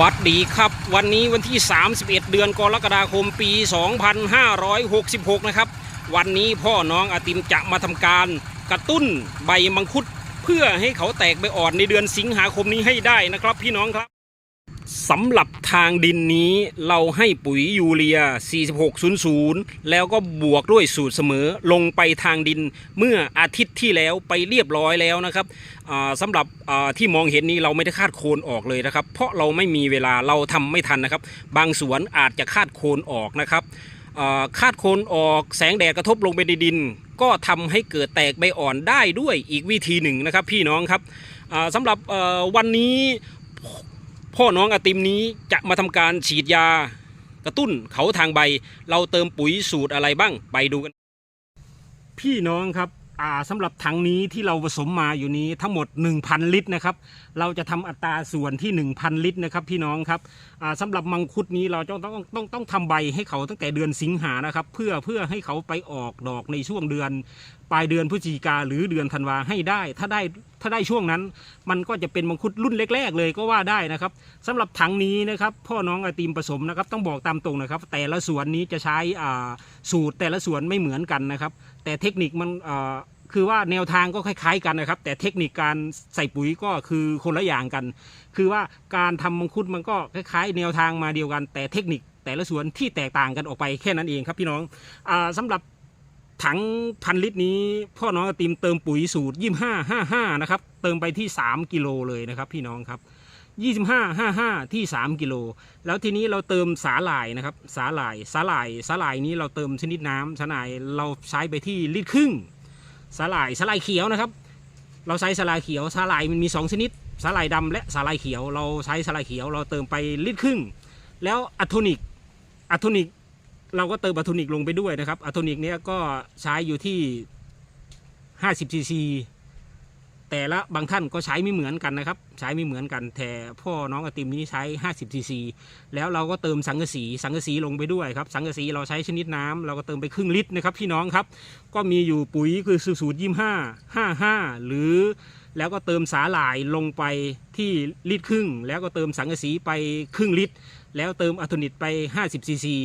สวัสดีครับวันนี้วันที่ 31 เดือนกรกฎาคมปี 2566 นะครับ วันนี้พ่อน้องอาติมจะมาทำการกระตุ้นใบมังคุด เพื่อให้เขาแตกใบอ่อนในเดือนสิงหาคมนี้ให้ได้นะครับพี่น้องครับ สำหรับทางดินนี้เราให้ปุ๋ยยูเรีย 4600 แล้วก็บวกด้วยสูตรเสมอลงไปทางดินเมื่ออาทิตย์ที่แล้วไปเรียบร้อยแล้วนะครับสำหรับที่มองเห็นนี้เราไม่ได้คาดโคนออกเลยนะครับ เพราะเราไม่มีเวลาเราทำไม่ทันนะครับ บางสวนอาจจะคาดโคนออกนะครับคาดโคนออกแสงแดดกระทบลงไปในดิน ก็ทำให้เกิดแตกใบอ่อนได้ด้วยอีกวิธีหนึ่งนะครับพี่น้องครับสำหรับวันนี้ พ่อน้องอติมนี้จะมาทำการฉีดยากระตุ้นเขาทางใบ เราเติมปุ๋ยสูตรอะไรบ้างไปดูกัน พี่น้องครับอ่าสำหรับถังนี้ที่เราผสมมาอยู่นี้ทั้งหมด 1,000 ลิตรนะครับ เราจะทำอัตราส่วนที่ 1,000 ลิตรนะครับ พี่น้องครับอ่าสำหรับมังคุดนี้เราต้องต้องต้องต้องทำใบให้เขาตั้งแต่เดือนสิงหานะครับ เพื่อเพื่อให้เขาไปออกดอกในช่วงเดือน ลายเดือนพฤศจิกาหรือเดือนธันวาให้ได้ ถ้าได้ถ้าได้ช่วงนั้น มันก็จะเป็นมังคุดรุ่นแรก ๆ เลยก็ว่าได้นะครับสำหรับถังนี้นะครับพ่อน้องไอติมผสมนะครับ ต้องบอกตามตรงนะครับ แต่ละสวนนี้จะใช้สูตรแต่ละสวนไม่เหมือนกันนะครับ แต่เทคนิคมันคือว่าแนวทางก็คล้ายๆกันนะครับ แต่เทคนิคการใส่ปุ๋ยก็คือคนละอย่างกัน คือว่าการทำมังคุดมันก็คล้ายๆ แนวทางมาเดียวกัน แต่เทคนิคแต่ละสวนที่แตกต่างกันออกไปแค่นั้นเองครับพี่น้องอาสำหรับ ถังพันลิตรนี้พ่อน้องติมเติมปุ๋ยสูตรยี่ห้าห้าห้านะครับ เติมไปที่3กิโลเลยนะครับ พี่น้องครับ25 55ที่3กิโล แล้วทีนี้เราเติมสาหร่ายนะครับ สาหร่าย สาหร่าย สาหร่ายนี้เราเติมชนิดน้ำสาหร่ายเราใช้ไปที่ลิตรครึ่ง สาหร่าย สาหร่ายเขียวนะครับ เราใช้สาหร่ายเขียว สาหร่ายมันมี2ชนิด สาหร่ายดำและสาหร่ายเขียว เราใช้สาหร่ายเขียว เราเติมไปลิตรครึ่ง แล้วอะโทนิกอะโทนิก เราก็เติมอะโทนิกลงไปด้วยนะครับอะโทนิกเนี้ยก็ใช้อยู่ที่ 50ซีซีแต่ละบางท่านก็ใช้ไม่เหมือนกันนะครับ ใช้ไม่เหมือนกัน แต่พ่อน้องไอติมนี้ใช้ 50ซีซีแล้วเราก็เติมสังกะสีสังกะสีลงไปด้วยครับ สังกะสีเราใช้ชนิดน้ำเราก็เติมไปครึ่งลิตรนะครับพี่น้องครับ ก็มีอยู่ปุ๋ยคือสูตรยี่ห้าห้าห้าหรือแล้วก็เติมสาหร่ายลงไปที่ลิตรครึ่ง แล้วก็เติมสังกะสีไปครึ่งลิตร แล้วเติมอะโทนิตไป 50ซีซี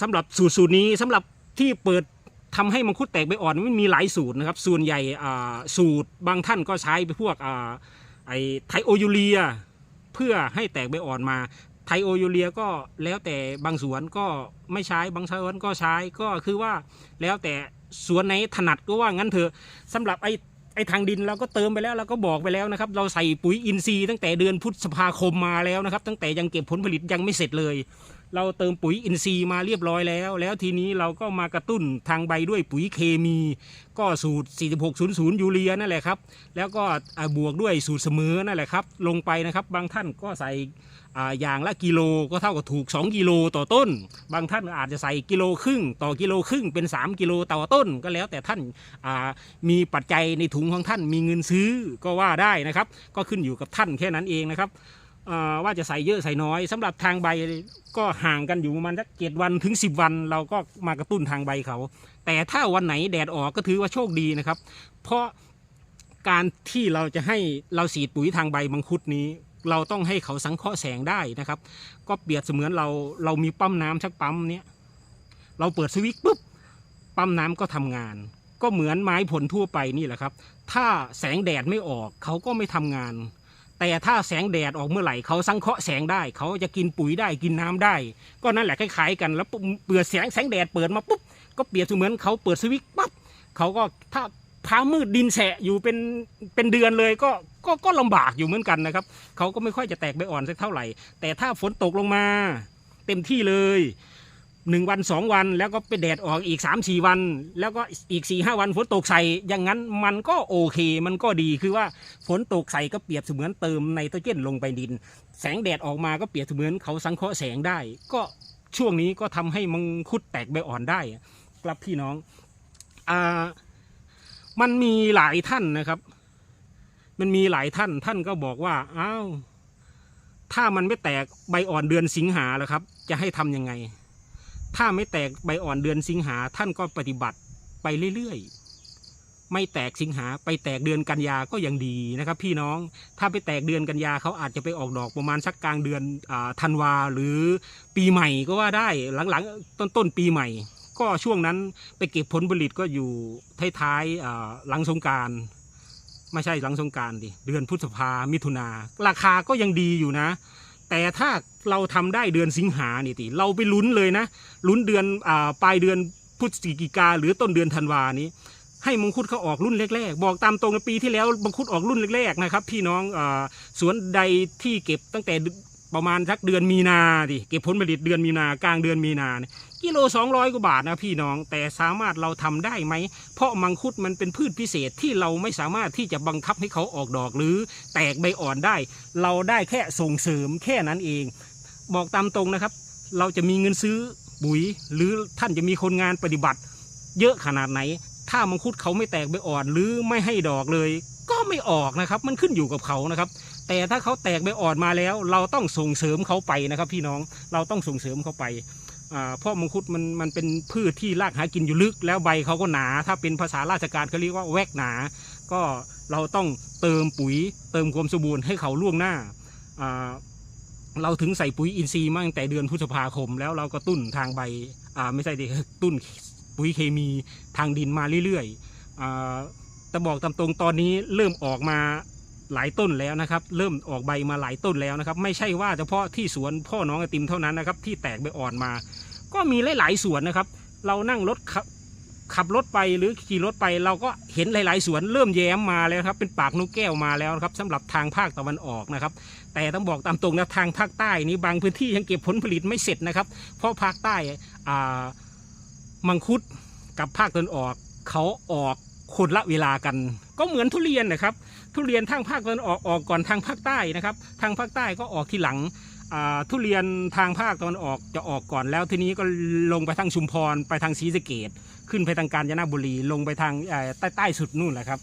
สำหรับสูตรสูตรนี้สำหรับที่เปิดทำให้มังคุดแตกใบอ่อนมันมีหลายสูตรนะครับ ส่วนใหญ่สูตรบางท่านก็ใช้ไปพวกไอไทโอยูเรีย เพื่อให้แตกใบอ่อนมา ไทโอยูเรียก็แล้วแต่บางสวนก็ไม่ใช้บางสวนก็ใช้ก็คือว่าแล้วแต่สวนไหนถนัดก็ว่างั้นเถอะสำหรับไอไอทางดินเราก็เติมไปแล้วเราก็บอกไปแล้วนะครับ เราใส่ปุ๋ยอินทรีย์ตั้งแต่เดือนพฤษภาคมมาแล้วนะครับ ตั้งแต่ยังเก็บผลผลิตยังไม่เสร็จเลย เราเติมปุ๋ยอินทรีย์มาเรียบร้อยแล้ว แล้วทีนี้เราก็มากระตุ้นทางใบด้วยปุ๋ยเคมี ก็สูตร 4600 ยูเรียนั่นแหละครับ แล้วก็บวกด้วยสูตรเสมอนั่นแหละครับ ลงไปนะครับ บางท่านก็ใส่อย่างละกิโลก็เท่ากับถูก 2 กิโลต่อต้น บางท่านอาจจะใส่กิโลครึ่ง ต่อกิโลครึ่งเป็น 3 กิโลต่อต้น ก็แล้วแต่ท่านามีปัจจัยในถุงของท่านมีเงินซื้อก็ว่าได้นะครับ ก็ขึ้นอยู่กับท่านแค่นั้นเองนะครับ ว่าจะใส่เยอะใส่น้อยสำหรับทางใบก็ห่างกันอยู่ประมาณสักเจ็ดวันถึง 10 วัน เราก็มากระตุ้นทางใบเขา แต่ถ้าวันไหนแดดออกก็ถือว่าโชคดีนะครับ เพราะการที่เราจะให้เราสีดปุ๋ยทางใบมังคุดนี้ เราต้องให้เขาสังเคราะห์แสงได้นะครับ ก็เปรียบเสมือนเราเรามีปั๊มน้ำชักปั๊มเนี้ยเราเปิดสวิตช์ปุ๊บปั๊มน้ำก็ทำงาน ก็เหมือนไม้ผลทั่วไปนี่แหละครับ ถ้าแสงแดดไม่ออกเขาก็ไม่ทำงาน แต่ถ้าแสงแดดออกเมื่อไหร่เขาสังเคราะห์แสงได้ เขาจะกินปุ๋ยได้กินน้ำได้ ก็นั่นแหละคล้ายๆกันแล้วปุ๊บเปิดแสงแสงแดดเปิดมาปุ๊บก็เปรียบเสมือนเขาเปิดสวิตช์ปั๊บเขาก็ถ้าพามืดดินแฉะอยู่เป็นเป็นเดือนเลยก็ก็ก็ลำบากอยู่เหมือนกันนะครับเขาก็ไม่ค่อยจะแตกใบอ่อนสักเท่าไหร่ แต่ถ้าฝนตกลงมา เต็มที่เลย หนึ่งวันสองวัน แล้วก็ไปแดดออกอีกสามสี่วัน แล้วก็อีกสี่ห้าวันฝนตกใส่อย่างนั้นมันก็โอเค มันก็ดีคือว่าฝนตกใส่ก็เปรียบเสมือนเติมไนโตรเจนลงไปดิน แสงแดดออกมาก็เปรียบเสมือนเขาสังเคราะห์แสงได้ ก็ช่วงนี้ก็ทำให้มังคุดแตกใบอ่อนได้ครับพี่น้องอ่ามันมีหลายท่านนะครับ มันมีหลายท่านท่านก็บอกว่าอ้าวถ้ามันไม่แตกใบอ่อนเดือนสิงหาแล้วครับ จะให้ทำยังไง ถ้าไม่แตกใบอ่อนเดือนสิงหาท่านก็ปฏิบัติไปเรื่อยๆ ไม่แตกสิงหาไปแตกเดือนกันยาก็ยังดีนะครับ พี่น้องถ้าไปแตกเดือนกันยาเขาอาจจะไปออกดอกประมาณสักกลางเดือนธันวาหรือปีใหม่ก็ว่าได้หลังๆต้นต้นๆปีใหม่ ก็ช่วงนั้นไปเก็บผลผลิตก็อยู่ท้ายๆหลังสงการไม่ใช่หลังสงการดิเดือนพฤษภามิถุนาราคาก็ยังดีอยู่นะ แต่ถ้า เราทำได้เดือนสิงหานี่ติเราไปลุ้นเลยนะลุ้นเดือนอ่าปลายเดือนพฤศจิกาหรือต้นเดือนธันวานี้ ให้มังคุดเขาออกรุ่นแรกๆ บอกตามตรงในปีที่แล้วมังคุดออกรุ่นแรกๆนะครับ พี่น้องอสวนใดที่เก็บตั้งแต่ประมาณสักเดือนมีนาดิเก็บผลผลิตเดือนมีนากลางเดือนมีนาเนี่ยกิโลสองร้อยกว่าบาทนะพี่น้อง แต่สามารถเราทำได้ไหม เพราะมังคุดมันเป็นพืชพิเศษที่เราไม่สามารถที่จะบังคับให้เขาออกดอกหรือแตกใบอ่อนได้ เราได้แค่ส่งเสริมแค่นั้นเอง บอกตามตรงนะครับ เราจะมีเงินซื้อปุ๋ย หรือท่านจะมีคนงานปฏิบัติ เยอะขนาดไหน ถ้ามังคุดเขาไม่แตกใบอ่อน หรือไม่ให้ดอกเลย ก็ไม่ออกนะครับ มันขึ้นอยู่กับเขานะครับ แต่ถ้าเขาแตกใบอ่อนมาแล้ว เราต้องส่งเสริมเขาไปนะครับ พี่น้องเราต้องส่งเสริมเขาไปเพราะมังคุดมันมันเป็นพืชที่รากหากินอยู่ลึก แล้วใบเขาก็หนา ถ้าเป็นภาษาราชการเขาเรียกว่าแวกหนา ก็เราต้องเติมปุ๋ย เติมความสมบูรณ์ให้เขาล่วงหน้า เราถึงใส่ปุ๋ยอินทรีย์มาตั้งแต่เดือนพฤษภาคม แล้วเราก็ตุ้นทางใบอ่าไม่ใช่ดิตุ้นปุ๋ยเคมีทางดินมาเรื่อยๆอ่าแต่บอกตามตรงตอนนี้เริ่มออกมาหลายต้นแล้วนะครับ เริ่มออกใบมาหลายต้นแล้วนะครับ ไม่ใช่ว่าเฉพาะที่สวนพ่อน้องไอติมเท่านั้นนะครับ ที่แตกใบอ่อนมา ก็มีหลายๆสวนนะครับ เรานั่งรถ ขับรถไปหรือขี่รถไปเราก็เห็นหลาย ๆ สวนเริ่มแย้มมาแล้วครับ เป็นปากนกแก้วมาแล้วครับสำหรับทางภาคตะวันออกนะครับ แต่ต้องบอกตามตรงนะทางภาคใต้นี้บางพื้นที่ยังเก็บผลผลิตไม่เสร็จนะครับ เพราะภาคใต้อ่ามังคุดกับภาคตะวันออกเขาออกคนละเวลากัน ก็เหมือนทุเรียนนะครับ ทุเรียนทางภาคตะวันออกออกก่อนทางภาคใต้นะครับ ทางภาคใต้ก็ออกทีหลัง ทุเรียนทางภาคตะวันออกจะออกก่อนแล้วทีนี้ก็ลงไปทางชุมพรไปทางศรีสะเกดขึ้นไปทางกาญจนบุรี ลงไปทางใต้ใต้สุดนู่นแหละครับ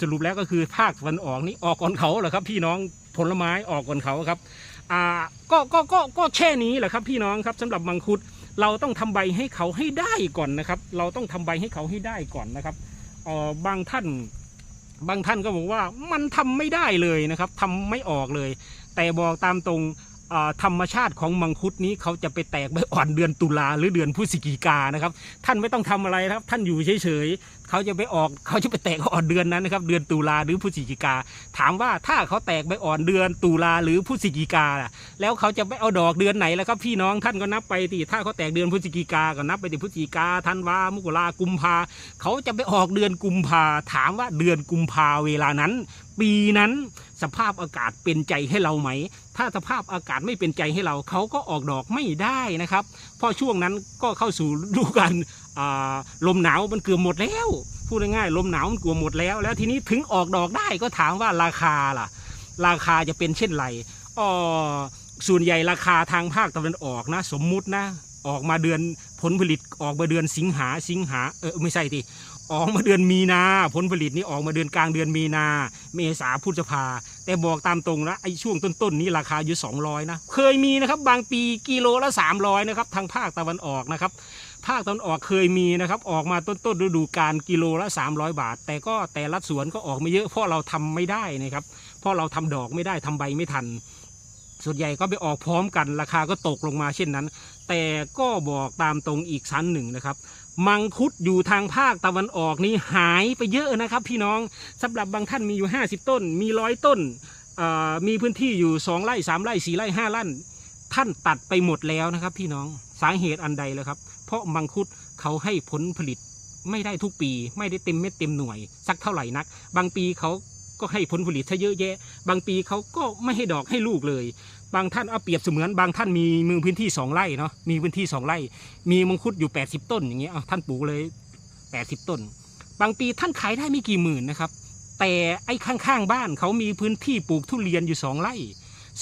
สรุปแล้วก็คือภาคตะวันออกนี่ออกก่อนเขาเหรอครับพี่น้องผลไม้ออกก่อนเขาครับอ่าก็ก็ก็ก็แค่นี้แหละครับพี่น้องครับสำหรับมังคุดเราต้องทำใบให้เขาให้ได้ก่อนนะครับ เราต้องทำใบให้เขาให้ได้ก่อนนะครับออบางท่านบางท่านก็บอกว่ามันทำไม่ได้เลยนะครับทำไม่ออกเลย แต่บอกตามตรง ธรรมชาติของมังคุดนี้เขาจะไปแตกใบอ่อนเดือนตุลาหรือเดือนพฤศจิกานะครับ ท่านไม่ต้องทำอะไรครับ ท่านอยู่เฉยเขาจะไปออกเขาจะไปแตกอ่อนเดือนนั้นนะครับ เดือนตุลาหรือพฤศจิกา ถามว่าถ้าเขาแตกใบอ่อนเดือนตุลาหรือพฤศจิกาล่ะแล้วเขาจะไปเอาดอกเดือนไหนแล้วครับพี่น้องท่านก็นับไปที่ถ้าเขาแตกเดือนพฤศจิกาก็นับไปที่พฤศจิกาธันวามกรากุมภาเขาจะไปออกเดือนกุมภาถามว่าเดือนกุมภาเวลานั้น ปีนั้นสภาพอากาศเป็นใจให้เราไหม ถ้าสภาพอากาศไม่เป็นใจให้เราเขาก็ออกดอกไม่ได้นะครับ เพราะช่วงนั้นก็เข้าสู่ฤดูกาล ลมหนาวมันเกือบหมดแล้ว พูดง่ายๆลมหนาวมันเกือบหมดแล้ว แล้วทีนี้ถึงออกดอกได้ก็ถามว่าราคาล่ะ ราคาจะเป็นเช่นไรอ๋อส่วนใหญ่ราคาทางภาคตะวันออกนะ สมมุตินะออกมาเดือนผลผลิตออกมาเดือนสิงหาสิงหาเออไม่ใช่ทีออกมาเดือนมีนา ผลผลิตนี่ออกมาเดือนกลางเดือนมีนา เมษาพฤษภา แต่บอกตามตรงนะไอ้ช่วงต้นๆนี้ราคาอยู่ 200 นะ เคยมีนะครับบางปีกิโลละ 300 นะครับ ทางภาคตะวันออกนะครับ ภาคตะวันออกเคยมีนะครับ ออกมาต้นต้นๆฤดูกาลกิโลละ 300 บาท แต่ก็แต่ละสวนก็ออกไม่เยอะเพราะเราทำไม่ได้นะครับเพราะเราทำดอกไม่ได้ทำใบไม่ทัน ส่วนใหญ่ก็ไปออกพร้อมกันราคาก็ตกลงมาเช่นนั้น แต่ก็บอกตามตรงอีกชั้นหนึ่งนะครับมังคุดอยู่ทางภาคตะวันออกนี้หายไปเยอะนะครับ พี่น้องสำหรับบางท่านมีอยู่ 50 ต้น มีร้อยต้นมีพื้นที่อยู่ 2ไร่3ไร่4ไร่5ไร่ท่านตัดไปหมดแล้วนะครับ พี่น้องาเหตุอันใดเลยครับ เพราะมังคุดเขาให้ผลผลิตไม่ได้ทุกปี ไม่ได้เต็มเม็ดเต็มหน่วย สักเท่าไหร่นัก บางปีเขาก็ให้ผลผลิตซะเยอะแยะ บางปีเขาก็ไม่ให้ดอกให้ลูกเลย บางท่านเอาเปรียบเสมือนบางท่านมีมือพื้นที่สองไร่เนาะมีพื้นที่สองไร่ มีมังคุดอยู่ 80 ต้นอย่างเงี้ยท่านปลูกเลย 80 ต้น บางปีท่านขายได้ไม่กี่หมื่นนะครับแต่ไอ้ข้างๆบ้านเขามีพื้นที่ปลูกทุเรียนอยู่สองไร่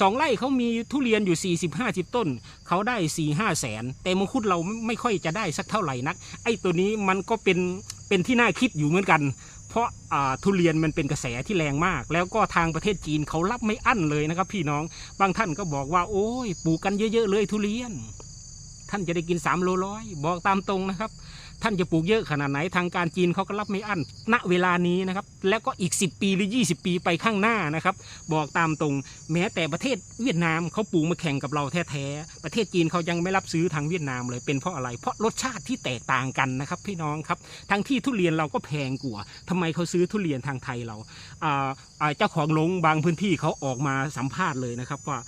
สองไร่เขามีทุเรียนอยู่ 40 50 ต้น เขาได้4ี่ห้าแสน แต่มังคุดเราไม่ค่อยจะได้สักเท่าไหร่นัก ไอ้ตัวนี้มันก็เป็นเป็นที่น่าคิดอยู่เหมือนกัน เพราะทุเรียนมันเป็นกระแสที่แรงมาก แล้วก็ทางประเทศจีนเขารับไม่อั้นเลยนะครับ พี่น้อง บางท่านก็บอกว่า โอ้ยปลูกกันเยอะ ๆ เลยทุเรียน ท่านจะได้กิน3โลร้อยบอกตามตรงนะครับ ท่านจะปลูกเยอะขนาดไหนทางการจีนเขาก็รับไม่อั้นณเวลานี้นะครับ แล้วก็อีก 10 ปีหรือ 20 ปีไปข้างหน้านะครับ บอกตามตรงแม้แต่ประเทศเวียดนามเขาปลูกมาแข่งกับเราแท้ๆประเทศจีนเขายังไม่รับซื้อทางเวียดนามเลยเป็นเพราะอะไร เพราะรสชาติที่แตกต่างกันนะครับ พี่น้องครับทั้งที่ทุเรียนเราก็แพงกว่าทำไมเขาซื้อทุเรียนทางไทยเราเจ้าของลงบางพื้นที่เขาออกมาสัมภาษณ์เลยนะครับว่า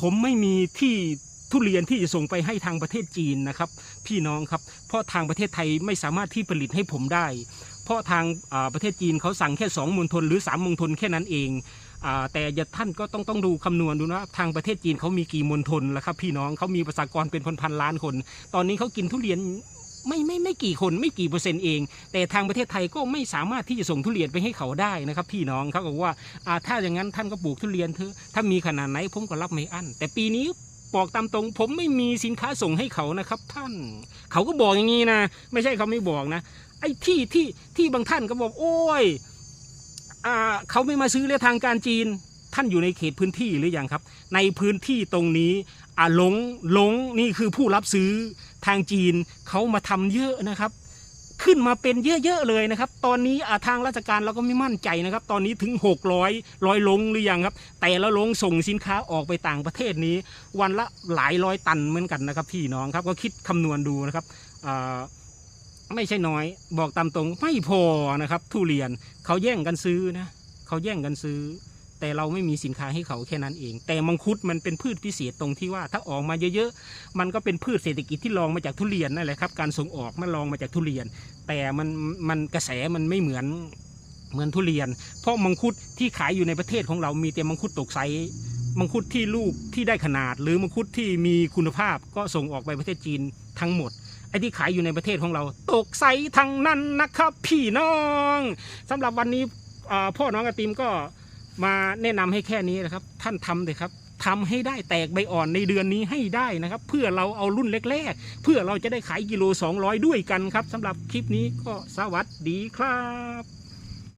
ผมไม่มีที่ ทุเรียนที่จะส่งไปให้ทางประเทศจีนนะครับ พี่น้องครับ เพราะทางประเทศไทยไม่สามารถที่ผลิตให้ผมได้ เพราะทางประเทศจีนเขาสั่งแค่2มณฑลหรือ3มณฑลแค่นั้นเองแต่ท่านก็ต้องต้องดูคำนวณดูนะทางประเทศจีนเขามีกี่มณฑลแล้วครับ พี่น้องเขามีประชากรเป็นพันๆล้านคน ตอนนี้เขากินทุเรียนไม่ไม่ไม่กี่คนไม่กี่เปอร์เซ็นต์เอง แต่ทางประเทศไทยก็ไม่สามารถที่จะส่งทุเรียนไปให้เขาได้นะครับพี่น้องเขาบอกว่าอ่าถ้าอย่างนั้นท่านก็ปลูกทุเรียนเถอะถ้ามีขนาดไหนผมก็รับไม่อั้นแต่ปีนี้ บอกตามตรง ผมไม่มีสินค้าส่งให้เขานะครับ ท่าน เขาก็บอกอย่างนี้นะ ไม่ใช่เขาไม่บอกนะ ไอ้ที่ที่ที่บางท่านก็บอกโอ้ยอ่าเขาไม่มาซื้อเลยทางการจีน ท่านอยู่ในเขตพื้นที่หรือยังครับ ในพื้นที่ตรงนี้อ่าหลงหลงนี่คือผู้รับซื้อทางจีนเขามาทำเยอะนะครับ ขึ้นมาเป็นเยอะๆเลยนะครับ ตอนนี้ทางราชการเราก็ไม่มั่นใจนะครับ ตอนนี้ถึง 600ร้อยลงหรือยังครับ แต่ละลงส่งสินค้าออกไปต่างประเทศนี้ วันละหลายร้อยตันเหมือนกันนะครับพี่น้องครับก็คิดคำนวณดูนะครับไม่ใช่น้อย บอกตามตรงไม่พอนะครับ ทุเรียนเขาแย่งกันซื้อนะเขาแย่งกันซื้อ แต่เราไม่มีสินค้าให้เขาแค่นั้นเอง แต่มังคุดมันเป็นพืชพิเศษตรงที่ว่าถ้าออกมาเยอะๆ มันก็เป็นพืชเศรษฐกิจที่รองมาจากทุเรียนนั่นแหละครับ การส่งออกมันรองมาจากทุเรียน แต่มันมันกระแสมันไม่เหมือนเหมือนทุเรียน เพราะมังคุดที่ขายอยู่ในประเทศของเรามีแต่มังคุดตกไซมังคุดที่ลูกที่ได้ขนาด หรือมังคุดที่มีคุณภาพก็ส่งออกไปประเทศจีนทั้งหมดไอ้ที่ขายอยู่ในประเทศของเรา ตกไซทั้งนั้นนะครับ พี่น้องสำหรับวันนี้พ่อน้องกระติมก็ มาแนะนำให้แค่นี้นะครับ ท่านทำเลยครับทำให้ได้แตกใบอ่อนในเดือนนี้ให้ได้นะครับ เพื่อเราเอารุ่นแรกๆ เพื่อเราจะได้ขายกิโล 200 ด้วยกันครับสำหรับคลิปนี้ก็สวัสดีครับ